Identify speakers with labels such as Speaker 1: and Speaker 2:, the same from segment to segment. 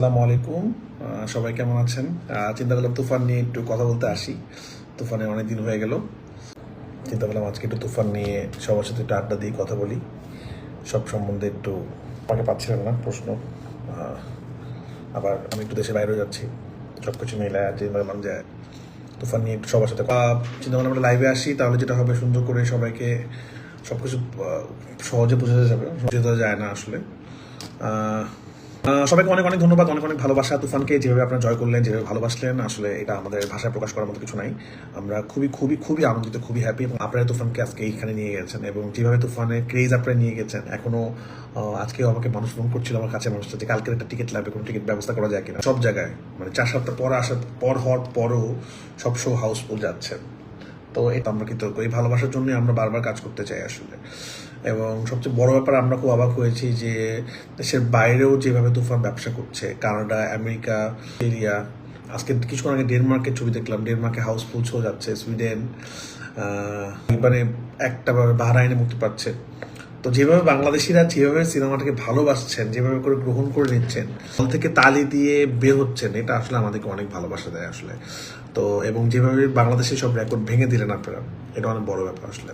Speaker 1: আসসালামু আলাইকুম। সবাই কেমন আছেন? চিন্তা করলাম তুফান নিয়ে একটু কথা বলতে আসি। তুফানে অনেক দিন হয়ে গেল। চিন্তা করলাম আজকে একটু তুফান নিয়ে সবার সাথে একটু আড্ডা দিই কথা বলি। সব সম্বন্ধে একটু আমাকে পাচ্ছিলাম না প্রশ্ন। আবার আমি একটু দেশের বাইরেও যাচ্ছি। সব কিছু মিলে যে বললাম যে তুফান নিয়ে একটু সবার সাথে চিন্তা করলাম আমরা লাইভে আসি, তাহলে যেটা হবে সুন্দর করে সবাইকে সব কিছু সহজে বোঝা যাবে। বোঝা যায় না আসলে। সবাইকে অনেক অনেক ধন্যবাদ অনেক অনেক ভালোবাসা। তুফানকে যেভাবে আপনারা জয় করলেন যেভাবে ভালোবাসলেন আসলে এটা আমাদের ভাষায় প্রকাশ করার মতো কিছু নাই। আমরা খুবই খুবই খুবই আনন্দিত খুবই হ্যাপি এবং আপনারা তুফানকে আজকে এইখানে নিয়ে গেছেন এবং যেভাবে তুফানের ক্রেজ আপনারা নিয়ে গেছেন এখনও আহ, আজকেও আমাকে মানুষ ফোন করছিল আমার কাছে মানুষটা যে কালকের একটা টিকিট লাগবে কোনো টিকিট ব্যবস্থা করা যায় কিনা। সব জায়গায় মানে চার সপ্তাহ পর আসার পর হওয়ার পরও সব শো হাউসফুল যাচ্ছে। তো এটা আমরা কৃতজ্ঞ এই ভালোবাসার জন্য আমরা বারবার কাজ করতে চাই আসলে। এবং সবচেয়ে বড় ব্যাপার, আমরা খুব অবাক হয়েছি যে দেশের বাইরেও যেভাবে তুফান ব্যবসা করছে, কানাডা, আমেরিকা অস্ট্রেলিয়া আজকে কিছুক্ষণ আগে ডেনমার্কের ছবি দেখলাম, ডেনমার্কে হাউসফুল শো যাচ্ছে, সুইডেন মানে একটা বাহরাইনে মুক্তি পাচ্ছে। তো যেভাবে বাংলাদেশিরা যেভাবে সিনেমাটাকে ভালোবাসছেন, যেভাবে করে গ্রহণ করে নিচ্ছেন হল থেকে তালি দিয়ে বের হচ্ছেন, এটা আসলে আমাদেরকে অনেক ভালোবাসা দেয় আসলে। তো, এবং যেভাবে বাংলাদেশের সব রেকর্ড ভেঙে দিলেন আপনারা, এটা অনেক বড় ব্যাপার আসলে।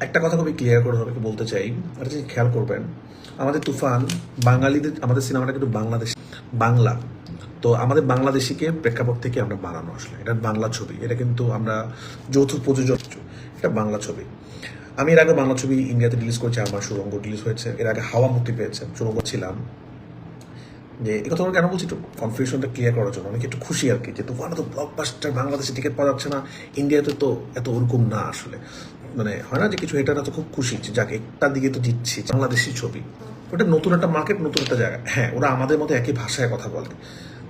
Speaker 1: একটা কথা খুবই ক্লিয়ার করে সবাইকে বলতে চাই একটা জিনিস খেয়াল করবেন, আমাদের তুফান বাঙালিদের, আমাদের সিনেমাটা কিন্তু বাংলাদেশ, বাংলা। তো আমাদের বাংলাদেশিকে প্রেক্ষাপট থেকে আমরা বানানো আসলে। এটা বাংলা ছবি, এটা কিন্তু আমরা যৌথ প্রযোজক, এটা বাংলা ছবি। আমি এর আগে বাংলা ছবি ইন্ডিয়াতে রিলিজ করেছি, আমার সুরঙ্গ রিলিজ হয়েছে। এর আগে হাওয়া মুক্তি পেয়েছে, সুরঙ্গ ছিলাম। যে এই কথা কেন বলছি একটু কনফিউশনটা ক্লিয়ার করার জন্য, অনেক একটু খুশি আর কি, যে তুফান তো ব্লকবাস্টার বাংলাদেশে টিকিট পাওয়া যাচ্ছে না ইন্ডিয়াতে তো এত ওরকম না আসলে। মানে হয় না যে কিছু এটারা তো খুব খুশি যাক একটা দিকে তো জিতছি বাংলাদেশি ছবি। ওটা নতুন একটা মার্কেট নতুন একটা জায়গা। হ্যাঁ ওরা আমাদের মতো একই ভাষায় কথা বলে।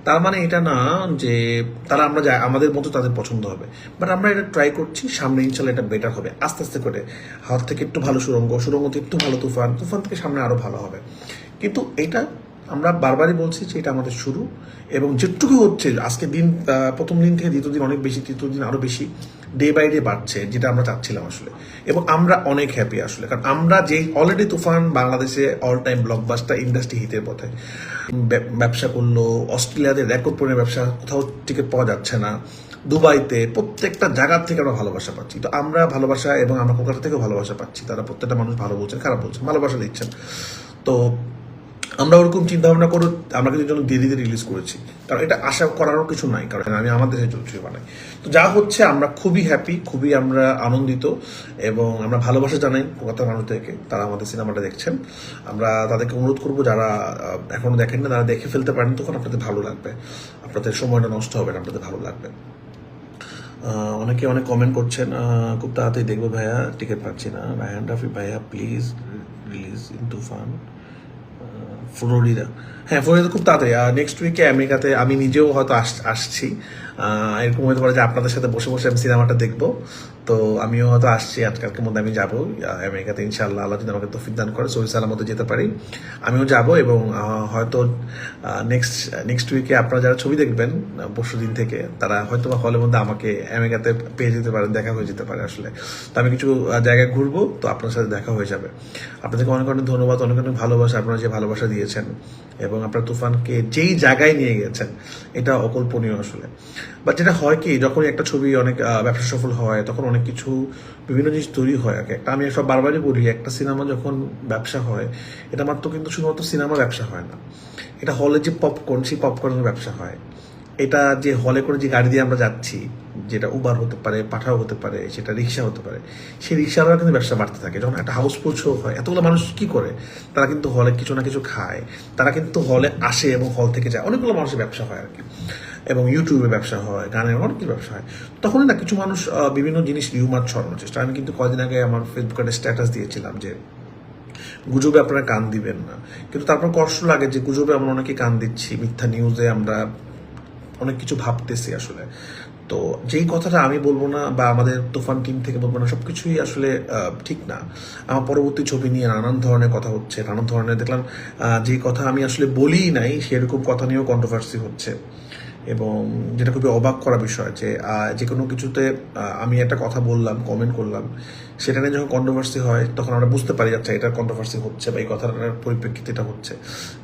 Speaker 1: তার মানে এটা না যে তারা আমরা যাই আমাদের মতো তাদের পছন্দ হবে। বাট আমরা এটা ট্রাই করছি, সামনে ইনশাল্লাহ এটা বেটার হবে। আস্তে আস্তে করে হাত থেকে একটু ভালো সুরঙ্গ সুরঙ্গ থেকে একটু ভালো তুফান তুফান থেকে সামনে আরও ভালো হবে। কিন্তু এটা আমরা বারবারই বলছি যে এটা আমাদের শুরু এবং যেটুকু হচ্ছে, আজকে দিন প্রথম দিন থেকে দ্বিতীয় দিন অনেক বেশি, তৃতীয় দিন আরও বেশি। ডে বাই ডে বাড়ছে, যেটা আমরা চাচ্ছিলাম আসলে। এবং আমরা অনেক হ্যাপি আসলে, কারণ আমরা যেই অলরেডি তুফান বাংলাদেশে অল টাইম ব্লকবাস্টার ইন্ডাস্ট্রি হিতের পথে। ব্য- ব্যবসা করল, অস্ট্রেলিয়াতে রেকর্ড পণ্যের ব্যবসা, কোথাও টিকিট পাওয়া যাচ্ছে না। দুবাইতে প্রত্যেকটা জায়গার থেকে আমরা ভালোবাসা পাচ্ছি। তো আমরা ভালোবাসা এবং আমরা কলকাতা থেকেও ভালোবাসা পাচ্ছি। তারা প্রত্যেকটা মানুষ ভালো বলছেন খারাপ বলছেন ভালোবাসা দিচ্ছেন তো আমরা ওরকম চিন্তা ভাবনা করে আমরা কিন্তু জন্য দেরিতে রিলিজ করেছি। কারণ এটা আশা করারও কিছু নাই কারণ আমি আমার দেশে চলছি বানাই। তো যা হচ্ছে আমরা খুবই হ্যাপি খুবই আমরা আনন্দিত এবং আমরা ভালোবাসা জানাই কলকাতার মানুষদেরকে তারা আমাদের সিনেমাটা দেখছেন। আমরা তাদেরকে অনুরোধ করব যারা আহ, এখনও দেখেন না তারা দেখে ফেলতে পারেন তখন আপনাদের ভালো লাগবে। আপনাদের সময়টা নষ্ট হবে না আপনাদের ভালো লাগবে। অনেকে অনেক কমেন্ট করছেন খুব তাড়াতাড়ি দেখব ভাইয়া টিকিট পাচ্ছি না। রায়হান ভাইয়া please release in Toofan. Florida হ্যাঁ ফ্লোরিডা খুব তাড়াতাড়ি। নেক্সট উইকে আমেরিকাতে আমি নিজেও হয়তো আস- আসছি। এরকম হতে পারে যে আপনাদের সাথে বসে বসে আমি সিনেমাটা দেখব। তো আমিও হয়তো আসছি আজকালকের মধ্যে আমি যাব। আমেরিকাতে ইনশাল্লাহ আল্লাহ যদি আমাকে তফিক দান করে সহি সালামতে যেতে পারি। আমিও যাব এবং হয়তো নেক্সট নেক্সট উইকে আপনারা যারা ছবি দেখবেন পরশু দিন থেকে, তারা হয়তো বা হলের মধ্যে আমাকে আমেরিকাতে পেয়ে যেতে পারেন, দেখা হয়ে যেতে পারে আসলে। তো আমি কিছু জায়গায় ঘুরবো, তো আপনার সাথে দেখা হয়ে যাবে। আপনাদেরকে অনেক অনেক ধন্যবাদ, অনেক অনেক ভালোবাসা, আপনারা যে ভালোবাসা দিয়েছেন। এবং আপনার তুফানকে যেই জায়গায় নিয়ে গেছেন, এটা অকল্পনীয় আসলে। বাট যেটা হয় কি যখন একটা ছবি অনেক ব্যবসা সফল হয়, তখন অনেক কিছু বিভিন্ন জিনিস তৈরি হয়। একটা আমি সব বারবারই বলি, একটা সিনেমা যখন ব্যবসা হয়, এটা মাত্র কিন্তু শুধুমাত্র সিনেমা ব্যবসা হয় না। এটা হলে যে পপকর্ন সেই পপকর্নের ব্যবসা হয়। এটা যে হলে করে যে গাড়ি দিয়ে আমরা যাচ্ছি যেটা উবার হতে পারে পাঠাও হতে পারে, সেটা রিক্সা হতে পারে, সেই রিক্সারও কিন্তু ব্যবসা বাড়তে থাকে। যখন একটা হাউসফুল শো হয়, এতগুলো মানুষ কি করে? তারা কিন্তু হলে কিছু না কিছু খায়। তারা কিন্তু হলে আসে এবং হল থেকে যায়। অনেকগুলো মানুষের ব্যবসা হয় আর কি। এবং ইউটিউবে ব্যবসা হয়, গানের অনেক কিছু ব্যবসা হয়। তখন না কিছু মানুষ বিভিন্ন জিনিস রিউমার ছড়ানোর চেষ্টা। আমি কিন্তু কদিন আগে আমার ফেসবুকে স্ট্যাটাস দিয়েছিলাম যে, গুজবে আপনারা কান দিবেন না। কিন্তু তারপর কষ্ট লাগে যে, গুজবে আমরা অনেকে কান দিচ্ছি। মিথ্যা নিউজে আমরা অনেক কিছু ভাবতেছি আসলে। তো যেই কথাটা আমি বলব না বা আমাদের তুফান টিম থেকে বলব না, সবকিছুই আসলে ঠিক না। আমার পরবর্তী ছবি নিয়ে নানান ধরনের কথা হচ্ছে, নানান ধরনের দেখলাম যে কথা আমি আসলে বলিই নাই, সেরকম কথা নিয়েও কন্ট্রোভার্সি হচ্ছে। এবং যেটা খুবই অবাক করা বিষয় যে যে কোনো কিছুতে আমি একটা কথা বললাম কমেন্ট করলাম, সেটা নিয়ে যখন কন্ট্রোভার্সি হয়, তখন আমরা বুঝতে পারি আচ্ছা এটা কন্ট্রোভার্সি হচ্ছে বা এই কথাটার পরিপ্রেক্ষিতে এটা হচ্ছে।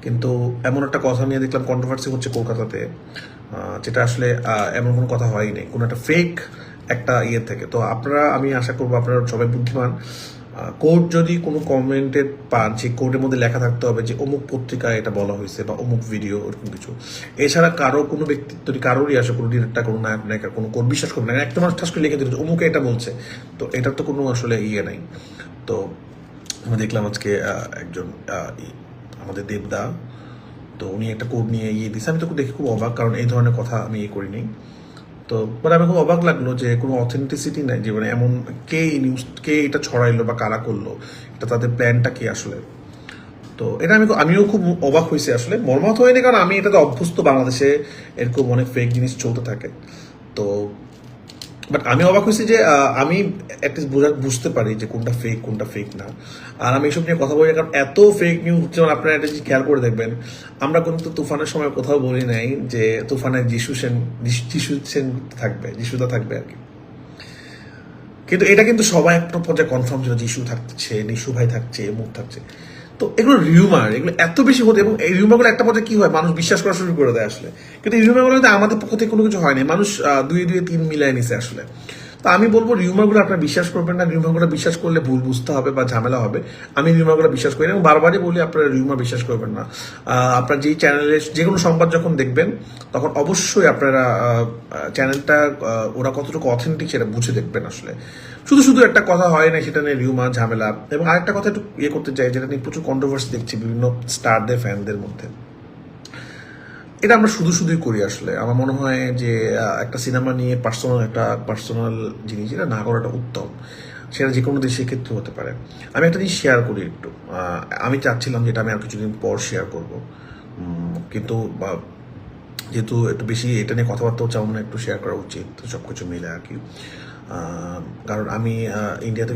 Speaker 1: কিন্তু এমন একটা কথা নিয়ে দেখলাম কন্ট্রোভার্সি হচ্ছে কলকাতাতে। যেটা আসলে এমন কোনো কথা হয়নি কোনো একটা ফেক একটা ইয়ে থেকে। তো আপনারা, আমি আশা করব আপনারা সবাই বুদ্ধিমান। কোর্ট যদি কোনো কমেন্টে পান, সেই কোর্টের মধ্যে লেখা থাকতে হবে যে, অমুক পত্রিকায় এটা বলা হয়েছে বা অমুক ভিডিও ওরকম কিছু। এছাড়া কারও কোনো ব্যক্তিত্ব কারোরই আসে কোনো ডিরেক্টর কোনো নায়ক, নায়িকা, কোনো কোর্ট বিশ্বাস করবে না। একটা মানুষ করে লিখে দিল অমুকে এটা বলছে। তো এটার তো কোনো আসলে ইয়ে নাই। তো আমরা দেখলাম আজকে একজন আমাদের দেবদা তো উনি একটা কোড নিয়ে ইয়ে দিয়েছে। আমি তো দেখে খুব অবাক, কারণ এই ধরনের কথা আমি ইয়ে করিনি তো মানে আমি খুব অবাক লাগল যে কোনো অথেন্টিসিটি নাই মানে এমন কে এই নিউজ কে এটা ছড়াইলো বা কারা করল, এটা তাদের প্ল্যানটা কি আসলে? তো এটা আমি আমিও খুব অবাক হয়েছি আসলে। মর্মাহত হয়নি, কারণ আমি এটাতে অভ্যস্ত বাংলাদেশে এরকম অনেক ফেক জিনিস চলতে থাকে। তো বাট আমি অবাক হয়েছি যে আমি বোঝা বুঝতে পারি যে কোনটা ফেক কোনটা ফেক না। আর আমি এসব নিয়ে কথা বলি কারণ এত ফেক নিউজ যেমন আপনারা একটা জিনিস খেয়াল করে দেখবেন, আমরা কিন্তু তুফানের সময় কোথাও বলি নাই যে তুফানের যিশু সেন যিশু সেন থাকবে, যিশুদা থাকবে আর কি। কিন্তু এটা কিন্তু সবাই একটা পর্যায়ে কনফার্ম ছিল যিশু থাকছে নিশু ভাই থাকছে মুখ থাকছে। তো এগুলো রিউমার এগুলো এত বেশি হতে এবং এই রিউমারগুলো একটা পর্যায়ে কি হয়? মানুষ বিশ্বাস করা শুরু করে দেয় আসলে। কিন্তু এই রিউমারগুলো আমাদের পক্ষ থেকে কোনো কিছু হয়নি মানুষ দুই দুই, তিন মিলায় নিছে আসলে। তো আমি বলব রিউমারগুলো আপনারা বিশ্বাস করবেন না, রিউমারগুলো বিশ্বাস করলে ভুল বুঝতে হবে বা ঝামেলা হবে। আমি রিউমারগুলো বিশ্বাস করি এবং বারবারই বলি আপনারা রিউমার বিশ্বাস করবেন না। আপনার যেই চ্যানেলে, যে কোনো সংবাদ যখন দেখবেন, তখন অবশ্যই আপনারা চ্যানেলটা ওরা কতটুকু অথেন্টিক সেটা বুঝে দেখবেন আসলে। শুধু শুধু একটা কথা হয় না সেটা নিয়ে রিউমার, ঝামেলা। এবং আরেকটা কথা একটু ইয়ে করতে চাই, যেটা নিয়ে প্রচুর কন্ট্রোভার্সি দেখছি বিভিন্ন স্টারদের ফ্যানদের মধ্যে। এটা আমরা শুধু শুধুই করি আসলে। আমার মনে হয় যে একটা সিনেমা নিয়ে পার্সোনাল একটা পার্সোনাল জিনিস এটা না করাটা উত্তম। সেটা যে কোনো দেশের ক্ষেত্রে হতে পারে। আমি একটা জিনিস শেয়ার করি একটু। আমি চাচ্ছিলাম যেটা আমি আর কিছুদিন পর শেয়ার করব। কিন্তু বা, যেহেতু একটু বেশি এটা নিয়ে কথাবার্তা হচ্ছে আমার একটু শেয়ার করা উচিত সব কিছু মিলে আর কি। কারণ আমি ইন্ডিয়াতে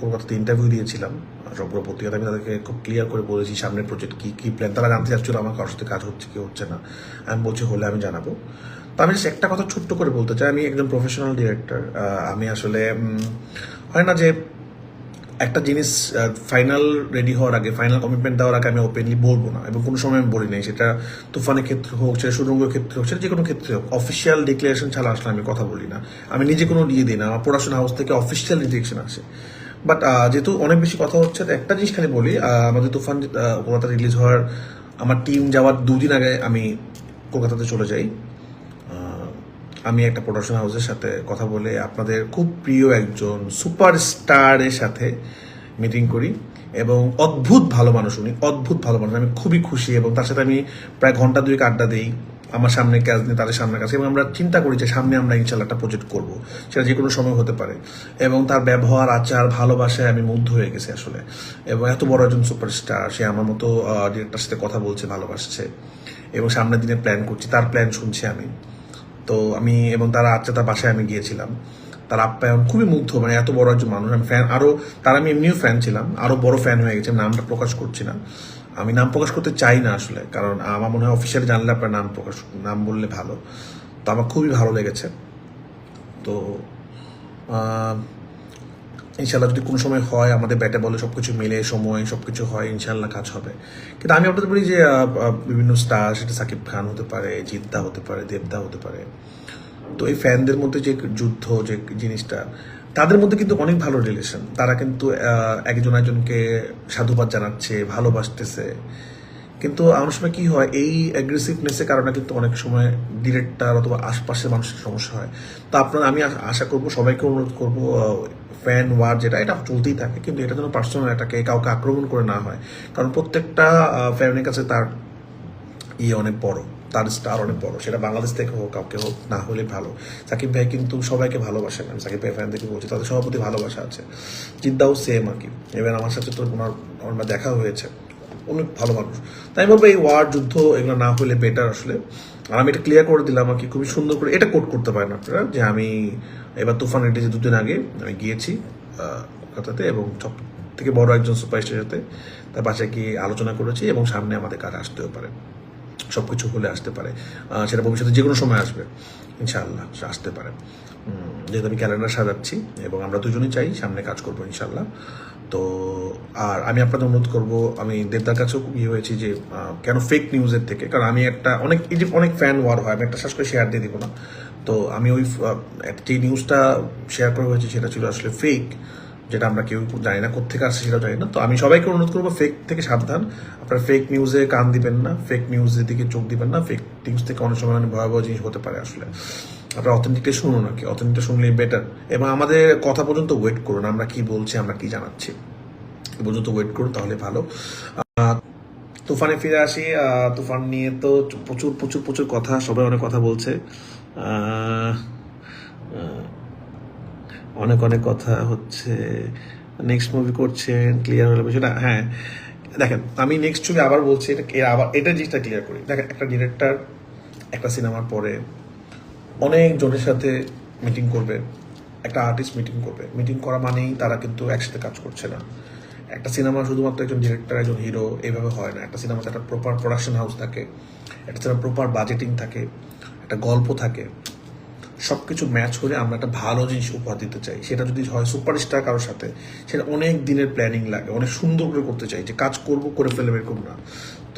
Speaker 1: কলকাতাতে ইন্টারভিউ দিয়েছিলাম সবগুলো পত্রিকাতে আমি তাদেরকে খুব ক্লিয়ার করে বলেছি, সামনের প্রজেক্ট কী কী প্ল্যান তারা জানতে চাচ্ছিল আমার কারোর সাথে কাজ হচ্ছে কি, হচ্ছে না। আমি বলছি, হলে আমি জানাব। তো আমি একটা কথা ছোট্ট করে বলতে চাই, আমি একজন প্রফেশনাল ডিরেক্টর আমি আসলে হয় না যে একটা জিনিস ফাইনাল রেডি হওয়ার আগে ফাইনাল কমিটমেন্ট দেওয়ার আগে আমি ওপেনলি বলব না, এবং কোনো সময় আমি বলি নাই সেটা তুফানের ক্ষেত্রে হোক, সেটা সুরঙ্গের ক্ষেত্রে হোক, সেটা যে কোনো ক্ষেত্রে হোক অফিসিয়াল ডিক্লারেশন ছাড়া আসলে আমি কথা বলি না। আমি নিজে কোনো দিয়ে দিই না, আমার প্রোডাকশন হাউস থেকে অফিসিয়াল ডিরেকশন আসে। বাট যেহেতু অনেক বেশি কথা হচ্ছে একটা জিনিস খালি বলি আমাদের তুফান কলকাতা রিলিজ হওয়ার, আমার টিম যাওয়ার দুদিন আগে আমি কলকাতাতে চলে যাই। আমি একটা প্রোডাকশন হাউসের সাথে কথা বলে আপনাদের খুব প্রিয় একজন সুপারস্টারের সাথে মিটিং করি এবং অদ্ভুত ভালো মানুষ উনি, অদ্ভুত ভালো মানুষ। আমি খুবই খুশি এবং তার সাথে আমি প্রায় ঘণ্টা দুয়েক আড্ডা দিই, আমার সামনে কাজ নিয়ে তাদের সামনে কাজ এবং আমরা চিন্তা করি যে সামনে আমরা ইনশাল্লাহ একটা প্রজেক্ট করব, সেটা যে কোনো সময় হতে পারে। এবং তার ব্যবহার, আচার, ভালোবাসায় আমি মুগ্ধ হয়ে গেছি আসলে। এবং এত বড় একজন সুপারস্টার সে আমার মতো ডিরেক্টর সাথে কথা বলছে, ভালোবাসছে। এবং সামনের দিনে প্ল্যান করছি, তার প্ল্যান শুনছি আমি। তো আমি এবং তারা আচ্ছা তার বাসায় আমি গিয়েছিলাম। তার আপ্যায়ন খুবই মুগ্ধ মানে এত বড় একজন মানুষ। আমি ফ্যান আরও তার আমি এমনিও ফ্যান ছিলাম আরও বড় ফ্যান হয়ে গেছে নামটা প্রকাশ করছি না। আমি নাম প্রকাশ করতে চাই না আসলে, কারণ আমার মনে হয় অফিসিয়ালি জানলে আপনার নাম প্রকাশ, নাম বললে ভালো। তো আমার খুবই ভালো লেগেছে। তো ইনশাল্লাহ যদি কোনো সময় হয়, আমাদের ব্যাটে বলে সব কিছু মিলে, সময় সব কিছু হয় ইনশাল্লাহ কাজ হবে। কিন্তু আমি আপনাদের বলি যে বিভিন্ন স্টার, সেটা সাকিব খান হতে পারে, জিদ্দা হতে পারে, দেবদা হতে পারে। তো এই ফ্যানদের মধ্যে যে যুদ্ধ, যে জিনিসটা, তাদের মধ্যে কিন্তু অনেক ভালো রিলেশন তারা কিন্তু একজন একজনকে সাধুবাদ জানাচ্ছে, ভালোবাসতেছে। কিন্তু আমার সময় কি হয়, এই অ্যাগ্রেসিভনেসের কারণে কিন্তু অনেক সময় ডিরেক্টর অথবা আশপাশের মানুষের সমস্যা হয়। তো আপনার, আমি আশা করব, সবাইকে অনুরোধ করব ফ্যান ওয়ার যেটা, এটা চলতেই থাকে। কিন্তু এটা যেন পার্সোনাল এটাকে কাউকে আক্রমণ করে না হয়। কারণ প্রত্যেকটা ফ্যানের কাছে তার ইয়ে অনেক বড়, তার স্টার অনেক বড়। সেটা বাংলাদেশ থেকে হোক, কাউকে হোক, না হলে ভালো। সাকিব ভাই কিন্তু সবাইকে ভালোবাসেন আমি সাকিব ভাই ফ্যান থেকে বলছি? তাদের সভাপতি ভালোবাসা আছে। জিদ্দাও সেম আর কি। এবার আমার সাথে তো ওনার ওনার দেখা হয়েছে। অনেক ভালো মানুষ। তাই বলব এই ওয়ার যুদ্ধ এগুলো না হলে বেটার আসলে। আর আমি এটা ক্লিয়ার করে দিলাম, আমাকে খুবই সুন্দর করে, এটা কোট করতে পারেন আপনারা, যে আমি এবার তুফান রেডি যে দুদিন আগে আমি গিয়েছি কলকাতাতে এবং সব থেকে বড় একজন সুপারস্টারের সাথে তার বাসায় গিয়ে আলোচনা করেছি এবং সামনে আমাদের কাজ আসতেও পারে। সব কিছু হলে আসতে পারে। সেটা ভবিষ্যতে যে কোনো সময় আসবে, ইনশাআল্লাহ সে আসতে পারে। যেহেতু আমি ক্যালেন্ডার সাজাচ্ছি এবং আমরা দুজনেই চাই সামনে কাজ করব, ইনশাআল্লাহ। তো, আর আমি আপনাদের অনুরোধ করব, আমি দেবদার কাছেও ইয়ে হয়েছি যে কেন ফেক নিউজের থেকে, কারণ আমি একটা, অনেক, এই যে অনেক ফ্যান ওয়ার হয়, আমি একটা শ্বাস করে শেয়ার দিয়ে দিব না। তো আমি ওই যে নিউজটা শেয়ার করা হয়েছে, সেটা ছিল আসলে ফেক যেটা আমরা কেউ জানি না কোথেকে আসছে সেটাও জানি না। তো আমি সবাইকে অনুরোধ করব ফেক থেকে সাবধান। আপনারা ফেক নিউজে কান দিবেন না ফেক নিউজের দিকে চোখ দিবেন না ফেক নিউজ থেকে অনেক সময় অনেক ভয়াবহ জিনিস হতে পারে আসলে। আপনারা অথেন্টিকটা শুনুন আর কি অথেন্টিকটা শুনলেই বেটার এবং আমাদের কথা পর্যন্ত ওয়েট করুন, আমরা কি বলছি, আমরা কি জানাচ্ছি। এ পর্যন্ত ওয়েট করুন, তাহলে ভালো। তুফানে ফিরে আসি। তুফান নিয়ে তো প্রচুর প্রচুর প্রচুর কথা, সবাই অনেক কথা বলছে। অনেক অনেক কথা হচ্ছে। নেক্সট মুভি করছেন ক্লিয়ার হলে বিষয়টা হ্যাঁ। দেখেন, আমি নেক্সট ছবি আবার বলছি, এটা আবার এটা জিনিসটা ক্লিয়ার করি। দেখেন, একটা ডিরেক্টর একটা সিনেমার পরে অনেক জনের সাথে মিটিং করবে, একটা আর্টিস্ট মিটিং করবে। মিটিং করা মানেই তারা কিন্তু একসাথে কাজ করছে না। একটা সিনেমা শুধুমাত্র একজন ডিরেক্টর একজন হিরো এইভাবে হয় না। একটা সিনেমাতে একটা প্রপার প্রোডাকশন হাউস থাকে, একটা সিনেমা প্রপার বাজেটিং থাকে, একটা গল্প থাকে। সব কিছু ম্যাচ করে আমরা একটা ভালো জিনিস উপহার দিতে চাই। সেটা যদি হয় সুপারস্টার কারোর সাথে, সেটা অনেক দিনের প্ল্যানিং লাগে। অনেক সুন্দর করে করতে চাই যে কাজ করব, করে ফেলে এরকম না।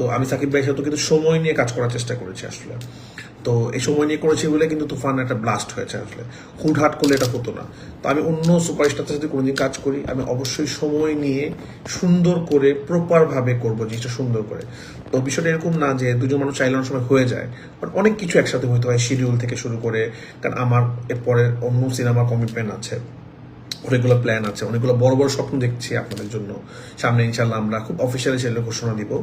Speaker 1: তো আমি সাকিব ভাইয়ের সাথে কিন্তু সময় নিয়ে কাজ করার চেষ্টা করেছি আসলে। তো এই সময় নিয়ে করেছি বলে কিন্তু তুফান একটা ব্লাস্ট হয়েছে আসলে। হুটহাট করলে এটা হতো না। তো আমি অন্য সুপারস্টারের সাথে কোনোদিন কাজ করি, আমি অবশ্যই সময় নিয়ে সুন্দর করে প্রপারভাবে করব জিনিসটা সুন্দর করে। তো বিষয়টা এরকম না যে দুজন মানুষ চাইলে অনেক সময় হয়ে যায়। বাট অনেক কিছু একসাথে হইতে হয় শিডিউল থেকে শুরু করে। কারণ আমার এরপরে অন্য সিনেমা কমিটমেন্ট আছে। অনেকগুলো প্ল্যান আছে, অনেকগুলো বড় বড় স্বপ্ন দেখছি আপনাদের জন্য। সামনে ইনশাল্লাহ আমরা খুব অফিসিয়ালি সেগুলো ঘোষণা দিব।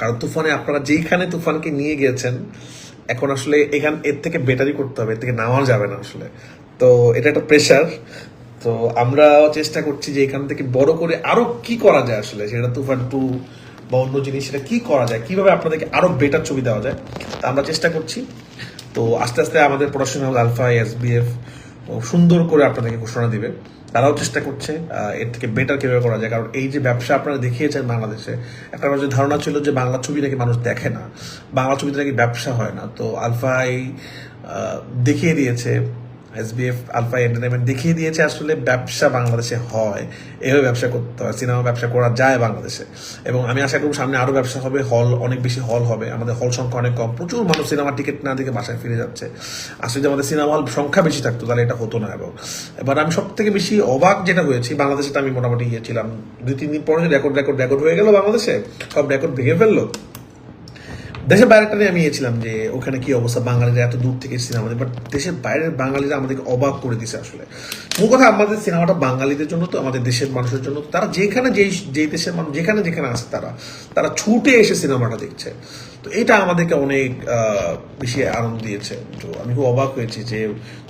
Speaker 1: কারণ তুফানে আপনারা যেইখানে তুফানকে নিয়ে গিয়েছেন, এখন আসলে এখান, এর থেকে বেটারই করতে হবে, এর থেকে নেওয়া যাবে না আসলে। তো এটা একটা প্রেশার তো আমরা চেষ্টা করছি যে এখান থেকে বড় করে আরও কি করা যায় আসলে, সেটা তুফান টু বা অন্য জিনিস, সেটা কি করা যায়, কীভাবে আপনাদেরকে আরও বেটার ছবি দেওয়া যায়, তা আমরা চেষ্টা করছি। তো আস্তে আস্তে আমাদের পড়াশোনা হল আলফা, এস বিএফ সুন্দর করে আপনাদেরকে ঘোষণা দিবে। তারাও চেষ্টা করছে এর থেকে বেটার কীভাবে করা যায়। কারণ এই যে ব্যবসা আপনারা দেখিয়েছেন বাংলাদেশে, একটা মানুষের ধারণা ছিল যে বাংলা ছবি নাকি মানুষ দেখে না, বাংলা ছবিতে নাকি ব্যবসা হয় না। তো আলফাই দেখিয়ে দিয়েছে। এসবিএফ, আলফা এন্টারটেনমেন্ট দেখিয়ে দিয়েছে আসলে ব্যবসা বাংলাদেশে হয়। এভাবে ব্যবসা করতে হয়, সিনেমা ব্যবসা করা যায় বাংলাদেশে। এবং আমি আশা করব সামনে আরও ব্যবসা হবে, হল, অনেক বেশি হল হবে। আমাদের হল সংখ্যা অনেক কম, প্রচুর মানুষ সিনেমা টিকিট না দেখে বাসায় ফিরে যাচ্ছে। আসলে যদি আমাদের সিনেমা হল সংখ্যা বেশি থাকতো, তাহলে এটা হতো না। এবং এবার আমি সব থেকে বেশি অবাক যেটা হয়েছি বাংলাদেশে আমি মোটামুটি গিয়েছিলাম দুই, তিন দিন পরে রেকর্ড রেকর্ড রেকর্ড হয়ে গেল বাংলাদেশে, সব রেকর্ড ভেঙে ফেলল। দেশের বাইরেটা নিয়ে আমি গিয়েছিলাম যে ওখানে কি অবস্থা, বাঙালিরা এত দূর থেকে সিনেমা বাট দেশের বাইরের বাঙালিরা আমাদেরকে অবাক করে দিছে আসলে। মূল কথা আমাদের সিনেমাটা বাঙালিদের জন্য তো, আমাদের দেশের মানুষের জন্য। তারা যেখানে যেই যেই দেশের মানুষ, যেখানে যেখানে আছে তারা তারা ছুটে এসে সিনেমাটা দেখছে। তো এটা আমাদেরকে অনেক বেশি আনন্দ দিয়েছে। তো আমি খুব অবাক হয়েছি যে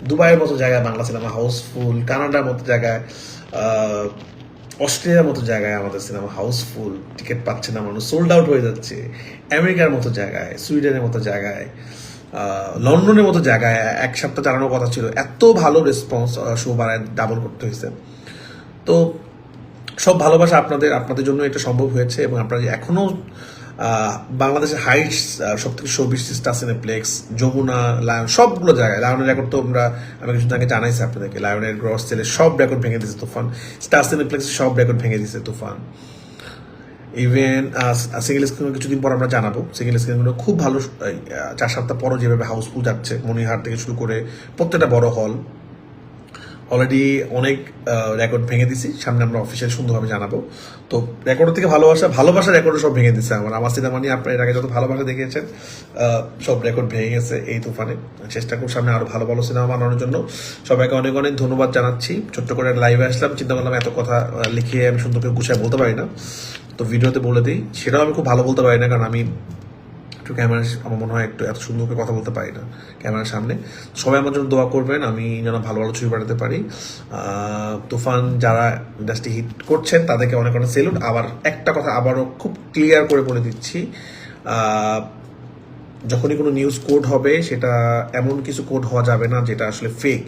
Speaker 1: দুবাইয়ের মতো জায়গায়, বাংলা সিনেমা হাউসফুল, কানাডার মতো জায়গায় অস্ট্রেলিয়ার মতো জায়গায় আমাদের সিনেমা হাউসফুল টিকিট পাচ্ছে না মানুষ সোল্ড আউট হয়ে যাচ্ছে। আমেরিকার মতো জায়গায় সুইডেনের মতো জায়গায় লন্ডনের মতো জায়গায় এক সপ্তাহ চালানোর কথা ছিল। এত ভালো রেসপন্স শো বাড়ায় ডাবল করতে হয়েছে। তো সব ভালোবাসা আপনাদের আপনাদের জন্য এটা সম্ভব হয়েছে এবং আপনারা যে এখনও আহ, বাংলাদেশের হাইটস সব থেকে শোবিশ স্টার সিনেপ্লেক্স যমুনা, লায়ন, সবগুলো জায়গায়। লায়নের রেকর্ড তো আমরা, আমি কিছু আগে জানাইছি আপনাদেরকে। লায়নের গ্রস সেলের সব রেকর্ড ভেঙে দিয়েছে তুফান। স্টার সিনেপ্লেক্স সব রেকর্ড ভেঙে দিয়েছে তুফান। ইভেন সিঙ্গেল স্ক্রিন কিছুদিন পর আমরা জানাব। সিঙ্গেল স্ক্রিনগুলো খুব ভালো চার সপ্তাহ পরও যেভাবে হাউসফুল যাচ্ছে, মনিহার থেকে শুরু করে প্রত্যেকটা বড় হল অলরেডি অনেক রেকর্ড ভেঙে দিছি। সামনে আমরা অফিসিয়াল সুন্দরভাবে জানাব। তো রেকর্ড থেকে ভালোবাসা ভালোবাসা রেকর্ড সব ভেঙে দিচ্ছে আমার। আমার সিনেমা নিয়ে আপনার এর আগে যত ভালোবাসা দেখিয়েছেন সব রেকর্ড ভেঙে গেছে এই তুফানে। চেষ্টা করব সামনে আরও ভালো ভালো সিনেমা বানানোর জন্য। সবাইকে অনেক অনেক ধন্যবাদ জানাচ্ছি। ছোট্ট করে লাইভে আসলাম। চিন্তা করলাম এত কথা লিখিয়ে আমি সুন্দরকে গুছায় বলতে পারি না। তো ভিডিওতে বলে দিই, সেটাও আমি খুব ভালো বলতে পারি না, কারণ আমি একটু ক্যামেরা আমার মনে হয় একটু এত সুন্দর করে কথা বলতে পারি না ক্যামেরার সামনে। সবাই আমার জন্য দোয়া করবেন, আমি যেন ভালো ভালো ছবি বানাতে পারি। তুফান যারা ইন্ডাস্ট্রি হিট করছেন, তাদেরকে অনেক অনেক সেলুট আবার একটা কথা আবারও খুব ক্লিয়ার করে বলে দিচ্ছি। যখনই কোনো নিউজ কোড হবে, সেটা এমন কিছু কোড হওয়া যাবে না যেটা আসলে ফেক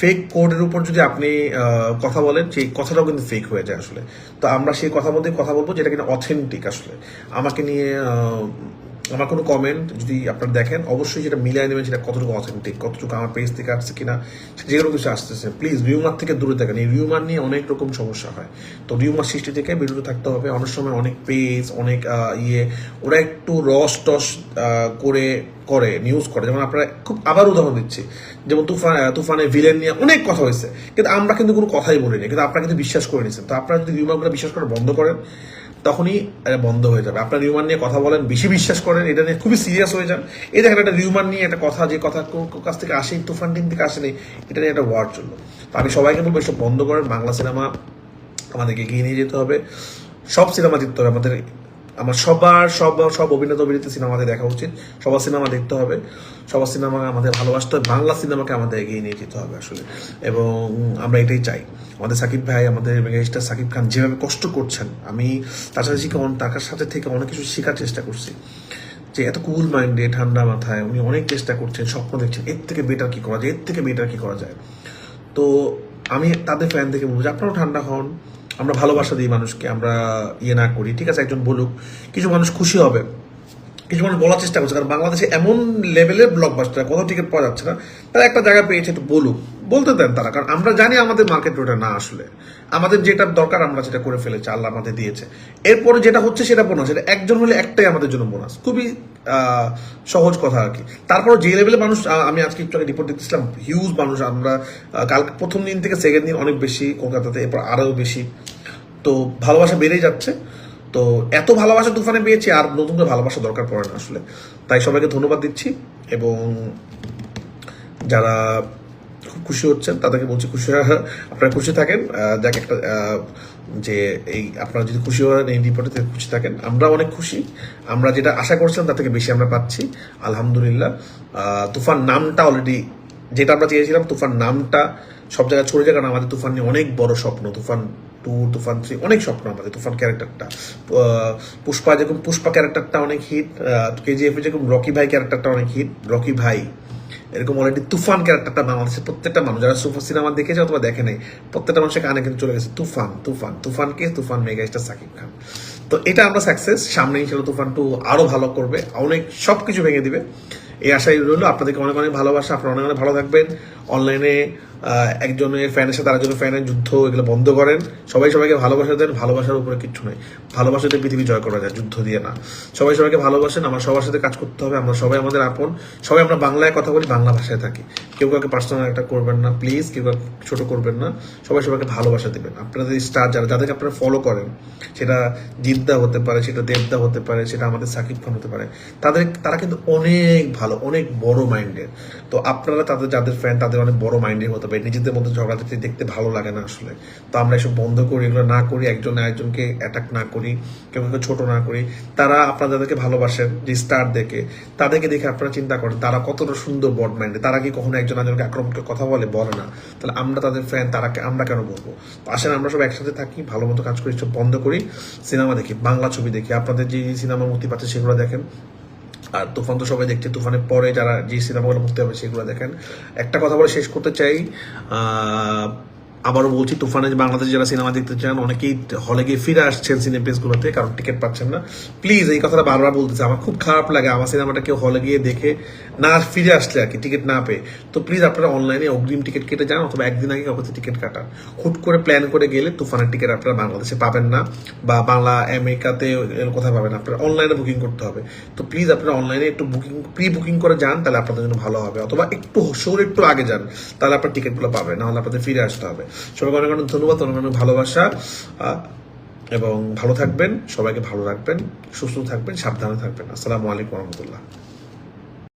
Speaker 1: ফেক কোডের উপর যদি আপনি কথা বলেন, সেই কথাটাও কিন্তু ফেক হয়ে যায় আসলে। তো আমরা সেই কথা মধ্যে কথা বলব যেটা কিনা অথেন্টিক আসলে। আমাকে নিয়ে আমার কোনো কমেন্ট যদি আপনারা দেখেন, অবশ্যই যেটা মিলিয়ে নেবেন সেটা কতটুকু অথেন্টিক কতটুকু আমার পেজ থেকে আসছে কিনা যে কোনো কিছু আসতেছে। প্লিজ রিউমার থেকে দূরে থাকেন। এই রিউমার নিয়ে অনেক রকম সমস্যা হয়। তো রিউমার সৃষ্টি থেকে বিরত থাকতে হবে। অনেক সময় অনেক পেজ অনেক ইয়ে ওরা একটু রস টস করে করে নিউজ করে। যেমন আপনারা খুব আবার উদাহরণ দিচ্ছি। যেমন তুফান তুফানে ভিলেন নিয়ে অনেক কথা হয়েছে। কিন্তু আমরা কিন্তু কোনো কথাই বলিনি। কিন্তু আপনারা কিন্তু বিশ্বাস করে নিয়েছেন। তো আপনারা যদি রিউমারগুলো বিশ্বাস করা বন্ধ করেন তখনই এটা বন্ধ হয়ে যাবে। আপনার রিউমার নিয়ে কথা বলেন, বেশি বিশ্বাস করেন, এটা নিয়ে খুবই সিরিয়াস হয়ে যান। এই দেখেন একটা রিউমার নিয়ে একটা কথা, যে কথা কাছ থেকে আসে তো ফান্ডিং থেকে আসেনি, এটা নিয়ে একটা ওয়ার্ড জন্য। তো আমি সবাইকে বলব, এসব বন্ধ করেন। বাংলা সিনেমা আমাদেরকে এগিয়ে নিয়ে যেতে হবে। সব সিনেমা জিততে হবে, আমাদের আমার সবার, সব সব অভিনেতা অভিনেত্রী সিনেমা আমাদের দেখা উচিত। সবার সিনেমা দেখতে হবে। সবার সিনেমা আমাদের ভালোবাসতে হবে। বাংলা সিনেমাকে আমাদের এগিয়ে নিয়ে যেতে হবে আসলে। এবং আমরা এটাই চাই। আমাদের সাকিব ভাই, আমাদের মেগাস্টার সাকিব খান যেভাবে কষ্ট করছেন, আমি তার সাথে শিখে তার সাথে থেকে অনেক কিছু শেখার চেষ্টা করছি। যে এত কুল মাইন্ডে ঠান্ডা মাথায় উনি অনেক চেষ্টা করছেন, স্বপ্ন দেখছেন, এর থেকে বেটার কী করা যায়, এর থেকে বেটার কী করা যায়? তো আমি তাদের ফ্যান থেকে বলব আপনারাও ঠান্ডা হন। আমরা ভালোবাসা দিই মানুষকে, আমরা ইয়ে না করি, ঠিক আছে, একজন বলুক, কিছু মানুষ খুশি হবে, কিছু মানুষ বলার চেষ্টা করছে, কারণ বাংলাদেশে এমন লেভেলের ব্লকবাস্টার কোথাও টিকিট পাওয়া যাচ্ছে না, তারা একটা জায়গা পেয়েছে, একটু বলুক। বলতে দেন তারা, কারণ আমরা জানি আমাদের মার্কেট ওটা না আসলে। আমাদের যেটা দরকার আমরা যেটা করে ফেলেছি, আল্লাহ আমাদের দিয়েছে। এরপরে যেটা হচ্ছে সেটা বোনাস সেটা একজন হলে একটাই আমাদের জন্য বোনাস খুবই সহজ কথা আর কি। তারপর যে লেভেলে মানুষ আমি আজকে একটু আগে রিপোর্ট দেখতেছিলাম হিউজ মানুষ আমরা কাল প্রথম দিন থেকে সেকেন্ড দিন অনেক বেশি কলকাতাতে, এরপর আরও বেশি। তো ভালোবাসা বেড়েই যাচ্ছে। তো এত ভালোবাসা তুফানে পেয়েছি, আর নতুন করে ভালোবাসা দরকার পড়ে না আসলে। তাই সবাইকে ধন্যবাদ দিচ্ছি, এবং যারা খুব খুশি হচ্ছেন, তাদেরকে বলছি খুশি আপনারা খুশি থাকেন। দেখ একটা যে এই আপনারা যদি খুশি হন, এই রিপোর্টে খুশি থাকেন। আমরা অনেক খুশি। আমরা যেটা আশা করছিলাম, তার থেকে বেশি আমরা পাচ্ছি। আলহামদুলিল্লাহ। তুফান নামটা অলরেডি যেটা আমরা চেয়েছিলাম, তুফান নামটা সব জায়গায় ছড়ে যায় কারণ আমাদের তুফান নিয়ে অনেক বড় স্বপ্ন। তুফান টু তুফান থ্রি অনেক স্বপ্ন আমাদের তুফান ক্যারেক্টারটা পুষ্পা যেরকম, পুষ্পা ক্যারেক্টারটা অনেক হিট কেজিএফ যেরকম রকি ভাই ক্যারেক্টারটা অনেক হিট রকি ভাই। এরকম অলরেডি তুফান ক্যারেক্টারটা বাংলাদেশে প্রত্যেকটা মানুষ, যারা সুপার সিনেমা দেখেছে অথবা দেখে নেই, প্রত্যেকটা মানুষের কানে কিন্তু চলে গেছে তুফান তুফান তুফান কে? Toofan mega star Shakib Khan. তো এটা আমরা সাকসেস সামনে ইনশাল্লাহ তুফান টু আরও ভালো করবে, অনেক সব কিছু ভেঙে দিবে। এই আশাই রইল, আপনাদেরকে অনেক অনেক ভালোবাসা, আপনারা অনেক অনেক ভালো থাকবেন। অনলাইনে একজনের ফ্যানের সাথে আরেকজনের ফ্যানের যুদ্ধ, এগুলো বন্ধ করেন। সবাই সবাইকে ভালোবাসা দেন, ভালোবাসার উপরে কিচ্ছু নেই। ভালোবাসাতে পৃথিবী জয় করা যায়, যুদ্ধ দিয়ে না। সবাই সবাইকে ভালোবাসেন, আমরা সবার সাথে কাজ করতে হবে, আমরা সবাই আমাদের আপন। সবাই আমরা বাংলায় কথা বলি, বাংলা ভাষায় থাকি। কেউ কাউকে পার্সোনাল একটা করবেন না প্লিজ কেউ কাউকে ছোট করবেন না। সবাই সবাইকে ভালোবাসা দেবেন। আপনাদের স্টার যারা, যাদেরকে আপনারা ফলো করেন, সেটা জিদ্দা হতে পারে, সেটা দেবদা হতে পারে, সেটা আমাদের সাকিব খান হতে পারে, তাদের, তারা কিন্তু অনেক ভালো, অনেক বড় মাইন্ডের তো আপনারা তাদের, যাদের ফ্যান তাদের অনেক বড় মাইন্ডের হতে পারে, নিজেদের মধ্যে ঝগড়া দেখতে ভালো লাগে না আসলে। তো আমরা এসব বন্ধ করি, এগুলো না করি, একজন একজনকে অ্যাটাক না করি, কেউ কেউ ছোট না করি। তারা আপনারা যাদেরকে ভালোবাসেন, যে স্টার দেখে, তাদেরকে দেখে আপনারা চিন্তা করেন, তারা কতটা সুন্দর বড মাইন্ডে তারা কি কখনো একজন একজনকে আক্রমণ করে কথা বলে বলে না? তাহলে আমরা তাদের ফ্যান তারাকে আমরা কেন বলব? তো আসেন আমরা সব একসাথে থাকি, ভালো মতো কাজ করি, সব বন্ধ করি, সিনেমা দেখি, বাংলা ছবি দেখি। আপনাদের যে সিনেমা মুক্তি পাচ্ছে সেগুলো দেখেন। আর তুফান তো সবাই দেখছে, তুফানের পরে যারা যে সিনেমাগুলো মুক্তি হবে সেগুলো দেখেন। একটা কথা বলে শেষ করতে চাই আবারও বলছি, তুফানে বাংলাদেশ যারা সিনেমা দেখতে চান, অনেকেই হলে গিয়ে ফিরে আসছেন সিনেপ্লেসগুলোতে কারণ টিকিট পাচ্ছেন না। প্লিজ এই কথাটা বারবার বলতেছে, আমার খুব খারাপ লাগে, আমার সিনেমাটা কেউ হলে গিয়ে দেখে না ফিরে আসলে আর কি টিকিট না পেয়ে। তো প্লিজ আপনারা অনলাইনে অগ্রিম টিকিট কেটে যান, অথবা একদিন আগে কাউকে টিকিট কাটান। হুট করে প্ল্যান করে গেলে তুফানের টিকিট আপনারা বাংলাদেশে পাবেন না, বা বাংলা, আমেরিকাতে কোথায় পাবেন আপনারা অনলাইনে বুকিং করতে হবে। তো প্লিজ আপনারা অনলাইনে একটু বুকিং প্রি বুকিং করে যান, তাহলে আপনাদের জন্য ভালো হবে। অথবা একটু শোর একটু আগে যান, তাহলে আপনার টিকিটগুলো পাবেন, নাহলে আপনাদের ফিরে আসতে হবে। সবাইকে অনেক অনেক ধন্যবাদ অনেক অনেক ভালোবাসা। এবং ভালো থাকবেন, সবাইকে ভালো রাখবেন, সুস্থ থাকবেন, সাবধানে থাকবেন। আসসালামু আলাইকুম রহমতুল্লাহ।